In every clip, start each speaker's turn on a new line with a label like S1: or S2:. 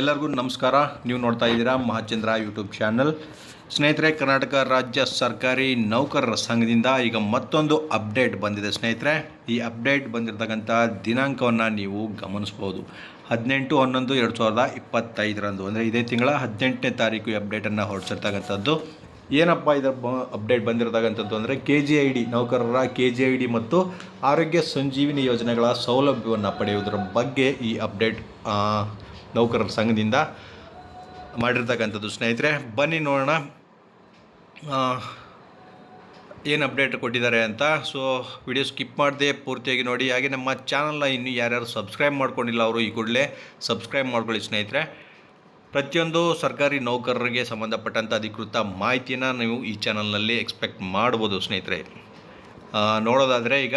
S1: ಎಲ್ಲರಿಗೂ ನಮಸ್ಕಾರ. ನೀವು ನೋಡ್ತಾ ಇದ್ದೀರಾ ಮಹಾಚಂದ್ರ ಯೂಟ್ಯೂಬ್ ಚಾನಲ್. ಸ್ನೇಹಿತರೆ, ಕರ್ನಾಟಕ ರಾಜ್ಯ ಸರ್ಕಾರಿ ನೌಕರರ ಸಂಘದಿಂದ ಈಗ ಮತ್ತೊಂದು ಅಪ್ಡೇಟ್ ಬಂದಿದೆ ಸ್ನೇಹಿತರೆ. ಈ ಅಪ್ಡೇಟ್ ಬಂದಿರತಕ್ಕಂಥ ದಿನಾಂಕವನ್ನು ನೀವು ಗಮನಿಸ್ಬೋದು. ಹದಿನೆಂಟು ಹನ್ನೊಂದು ಎರಡು ಸಾವಿರದ ಇಪ್ಪತ್ತೈದರಂದು, ಅಂದರೆ ಇದೇ ತಿಂಗಳ ಹದಿನೆಂಟನೇ ತಾರೀಕು ಈ ಅಪ್ಡೇಟನ್ನು ಹೊರಡಿಸಿರ್ತಕ್ಕಂಥದ್ದು. ಏನಪ್ಪ ಇದರ ಬ, ಅಪ್ಡೇಟ್ ಬಂದಿರತಕ್ಕಂಥದ್ದು ಅಂದರೆ ಕೆ ಜಿ ಐ ಡಿ ನೌಕರರ ಕೆ ಜಿ ಐ ಡಿ ಮತ್ತು ಆರೋಗ್ಯ ಸಂಜೀವಿನಿ ಯೋಜನೆಗಳ ಸೌಲಭ್ಯವನ್ನು ಪಡೆಯುವುದರ ಬಗ್ಗೆ ಈ ಅಪ್ಡೇಟ್ ನೌಕರರ ಸಂಘದಿಂದ ಮಾಡಿರ್ತಕ್ಕಂಥದ್ದು. ಸ್ನೇಹಿತರೆ, ಬನ್ನಿ ನೋಡೋಣ. ಏನು ಅಪ್ಡೇಟ್ ಕೊಟ್ಟಿದ್ದಾರೆ ಅಂತ. ಸೊ ವಿಡಿಯೋ ಸ್ಕಿಪ್ ಮಾಡದೆ ಪೂರ್ತಿಯಾಗಿ ನೋಡಿ. ಹಾಗೆ ನಮ್ಮ ಚಾನಲ್ನ ಇನ್ನೂ ಯಾರ್ಯಾರು ಸಬ್ಸ್ಕ್ರೈಬ್ ಮಾಡ್ಕೊಂಡಿಲ್ಲ ಅವರು ಈ ಕೂಡಲೇ ಸಬ್ಸ್ಕ್ರೈಬ್ ಮಾಡ್ಕೊಳ್ಳಿ ಸ್ನೇಹಿತರೆ. ಪ್ರತಿಯೊಂದು ಸರ್ಕಾರಿ ನೌಕರರಿಗೆ ಸಂಬಂಧಪಟ್ಟಂಥ ಅಧಿಕೃತ ಮಾಹಿತಿಯನ್ನು ನೀವು ಈ ಚಾನಲ್ನಲ್ಲಿ ಎಕ್ಸ್ಪೆಕ್ಟ್ ಮಾಡ್ಬೋದು ಸ್ನೇಹಿತರೆ. ನೋಡೋದಾದರೆ ಈಗ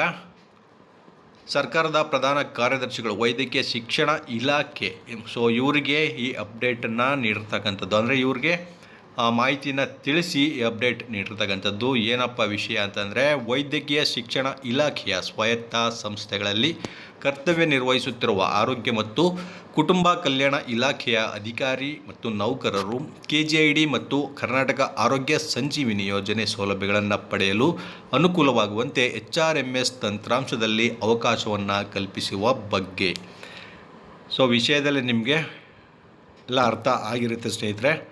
S1: ಸರ್ಕಾರದ ಪ್ರಧಾನ ಕಾರ್ಯದರ್ಶಿಗಳು ವೈದ್ಯಕೀಯ ಶಿಕ್ಷಣ ಇಲಾಖೆ. ಸೊ ಇವರಿಗೆ ಈ ಅಪ್ಡೇಟನ್ನು ನೀಡಿರ್ತಕ್ಕಂಥದ್ದು. ಅಂದರೆ ಇವ್ರಿಗೆ ಮಾಹಿತಿನ ತಿಳಿಸಿ ಅಪ್ಡೇಟ್ ನೀಡಿರ್ತಕ್ಕಂಥದ್ದು ಏನಪ್ಪ ವಿಷಯ ಅಂತಂದರೆ ವೈದ್ಯಕೀಯ ಶಿಕ್ಷಣ ಇಲಾಖೆಯ ಸ್ವಾಯತ್ತ ಸಂಸ್ಥೆಗಳಲ್ಲಿ ಕರ್ತವ್ಯ ನಿರ್ವಹಿಸುತ್ತಿರುವ ಆರೋಗ್ಯ ಮತ್ತು ಕುಟುಂಬ ಕಲ್ಯಾಣ ಇಲಾಖೆಯ ಅಧಿಕಾರಿ ಮತ್ತು ನೌಕರರು ಕೆ ಮತ್ತು ಕರ್ನಾಟಕ ಆರೋಗ್ಯ ಸಂಜೀವಿನಿ ಯೋಜನೆ ಸೌಲಭ್ಯಗಳನ್ನು ಪಡೆಯಲು ಅನುಕೂಲವಾಗುವಂತೆ ಎಚ್ ಆರ್ ಎಂ ಎಸ್ ತಂತ್ರಾಂಶದಲ್ಲಿ ಅವಕಾಶವನ್ನು ಕಲ್ಪಿಸುವ ಬಗ್ಗೆ. ಸೊ ವಿಷಯದಲ್ಲಿ ನಿಮಗೆ ಎಲ್ಲ ಅರ್ಥ ಆಗಿರುತ್ತೆ ಸ್ನೇಹಿತರೆ.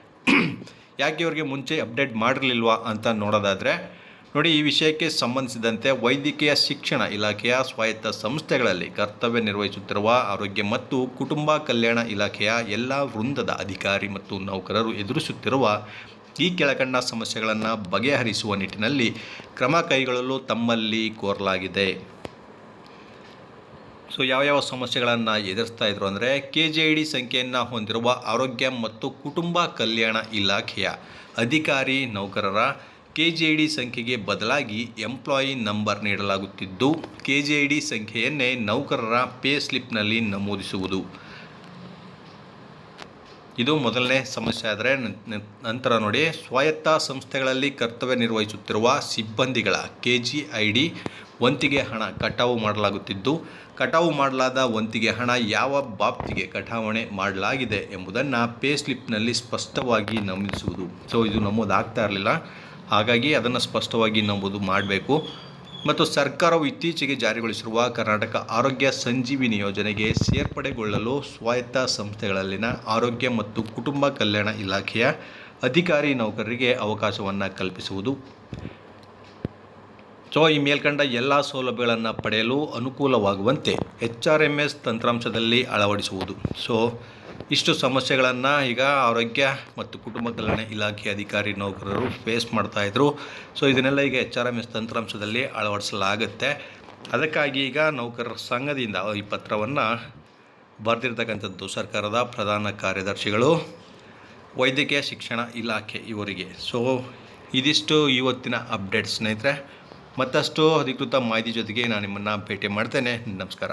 S1: ಯಾಕೆ ಇವ್ರಿಗೆ ಮುಂಚೆ ಅಪ್ಡೇಟ್ ಮಾಡಿರಲಿಲ್ವಾ ಅಂತ ನೋಡೋದಾದರೆ, ನೋಡಿ ಈ ವಿಷಯಕ್ಕೆ ಸಂಬಂಧಿಸಿದಂತೆ ವೈದ್ಯಕೀಯ ಶಿಕ್ಷಣ ಇಲಾಖೆಯ ಸ್ವಾಯತ್ತ ಸಂಸ್ಥೆಗಳಲ್ಲಿ ಕರ್ತವ್ಯ ನಿರ್ವಹಿಸುತ್ತಿರುವ ಆರೋಗ್ಯ ಮತ್ತು ಕುಟುಂಬ ಕಲ್ಯಾಣ ಇಲಾಖೆಯ ಎಲ್ಲ ವೃಂದದ ಅಧಿಕಾರಿ ಮತ್ತು ನೌಕರರು ಎದುರಿಸುತ್ತಿರುವ ಈ ಕೆಳಕಂಡ ಸಮಸ್ಯೆಗಳನ್ನು ಬಗೆಹರಿಸುವ ನಿಟ್ಟಿನಲ್ಲಿ ಕ್ರಮ ಕೈಗೊಳ್ಳಲು ತಮ್ಮಲ್ಲಿ ಕೋರಲಾಗಿದೆ. ಸೊ ಯಾವ ಸಮಸ್ಯೆಗಳನ್ನು ಎದುರಿಸ್ತಾ ಇದ್ರು ಅಂದರೆ ಕೆ ಜೆ ಡಿ ಸಂಖ್ಯೆಯನ್ನು ಹೊಂದಿರುವ ಆರೋಗ್ಯ ಮತ್ತು ಕುಟುಂಬ ಕಲ್ಯಾಣ ಇಲಾಖೆಯ ಅಧಿಕಾರಿ ನೌಕರರ ಕೆ ಜೆ ಡಿ ಸಂಖ್ಯೆಗೆ ಬದಲಾಗಿ ಎಂಪ್ಲಾಯಿ ನಂಬರ್ ನೀಡಲಾಗುತ್ತಿದ್ದು ಕೆ ಜೆ ಡಿ ಸಂಖ್ಯೆಯನ್ನೇ ನೌಕರರ ಪೇ ಸ್ಲಿಪ್ನಲ್ಲಿ ನಮೂದಿಸುವುದು. ಇದು ಮೊದಲನೇ ಸಮಸ್ಯೆ ಆದರೆ ನಂತರ ನೋಡಿ. ಸ್ವಾಯತ್ತ ಸಂಸ್ಥೆಗಳಲ್ಲಿ ಕರ್ತವ್ಯ ನಿರ್ವಹಿಸುತ್ತಿರುವ ಸಿಬ್ಬಂದಿಗಳ ಕೆ ಜಿ ಐ ಡಿ ವಂತಿಗೆ ಹಣ ಕಟಾವು ಮಾಡಲಾಗುತ್ತಿದ್ದು, ಕಟಾವು ಮಾಡಲಾದ ವಂತಿಗೆ ಹಣ ಯಾವ ಬಾಬ್ತಿಗೆ ಕಟಾವಣೆ ಮಾಡಲಾಗಿದೆ ಎಂಬುದನ್ನು ಪೇ ಸ್ಲಿಪ್ನಲ್ಲಿ ಸ್ಪಷ್ಟವಾಗಿ ನಮೂದಿಸುವುದು. ಸೊ ಇದು ನಮೂದಾಗ್ತಾ ಇರಲಿಲ್ಲ. ಹಾಗಾಗಿ ಅದನ್ನು ಸ್ಪಷ್ಟವಾಗಿ ನಮೂದು ಮಾಡಬೇಕು. ಮತ್ತು ಸರ್ಕಾರವು ಇತ್ತೀಚೆಗೆ ಜಾರಿಗೊಳಿಸಿರುವ ಕರ್ನಾಟಕ ಆರೋಗ್ಯ ಸಂಜೀವಿನಿ ಯೋಜನೆಗೆ ಸೇರ್ಪಡೆಗೊಳ್ಳಲು ಸ್ವಾಯತ್ತ ಸಂಸ್ಥೆಗಳಲ್ಲಿನ ಆರೋಗ್ಯ ಮತ್ತು ಕುಟುಂಬ ಕಲ್ಯಾಣ ಇಲಾಖೆಯ ಅಧಿಕಾರಿ ನೌಕರರಿಗೆ ಅವಕಾಶವನ್ನು ಕಲ್ಪಿಸುವುದು. ಸೊ ಈ ಮೇಲ್ಕಂಡ ಎಲ್ಲ ಸೌಲಭ್ಯಗಳನ್ನು ಪಡೆಯಲು ಅನುಕೂಲವಾಗುವಂತೆ ಎಚ್ ಆರ್ ಎಂ ಎಸ್ ತಂತ್ರಾಂಶದಲ್ಲಿ ಅಳವಡಿಸುವುದು. ಸೊ ಇಷ್ಟು ಸಮಸ್ಯೆಗಳನ್ನು ಈಗ ಆರೋಗ್ಯ ಮತ್ತು ಕುಟುಂಬ ಕಲ್ಯಾಣ ಇಲಾಖೆ ಅಧಿಕಾರಿ ನೌಕರರು ಫೇಸ್ ಮಾಡ್ತಾಯಿದ್ರು ಸೊ ಇದನ್ನೆಲ್ಲ ಈಗ ಎಚ್ ಆರ್ ಎಂ ಎಸ್ ತಂತ್ರಾಂಶದಲ್ಲಿ ಅಳವಡಿಸಲಾಗುತ್ತೆ. ಅದಕ್ಕಾಗಿ ಈಗ ನೌಕರರ ಸಂಘದಿಂದ ಈ ಪತ್ರವನ್ನು ಬರೆದಿರ್ತಕ್ಕಂಥದ್ದು ಸರ್ಕಾರದ ಪ್ರಧಾನ ಕಾರ್ಯದರ್ಶಿಗಳು, ವೈದ್ಯಕೀಯ ಶಿಕ್ಷಣ ಇಲಾಖೆ ಇವರಿಗೆ. ಸೊ ಇದಿಷ್ಟು ಇವತ್ತಿನ ಅಪ್ಡೇಟ್ಸ್ ಸ್ನೇಹಿತರೆ. ಮತ್ತಷ್ಟು ಅಧಿಕೃತ ಮಾಹಿತಿ ಜೊತೆಗೆ ನಾನು ನಿಮ್ಮನ್ನು ಭೇಟಿ ಮಾಡ್ತೇನೆ. ನಮಸ್ಕಾರ.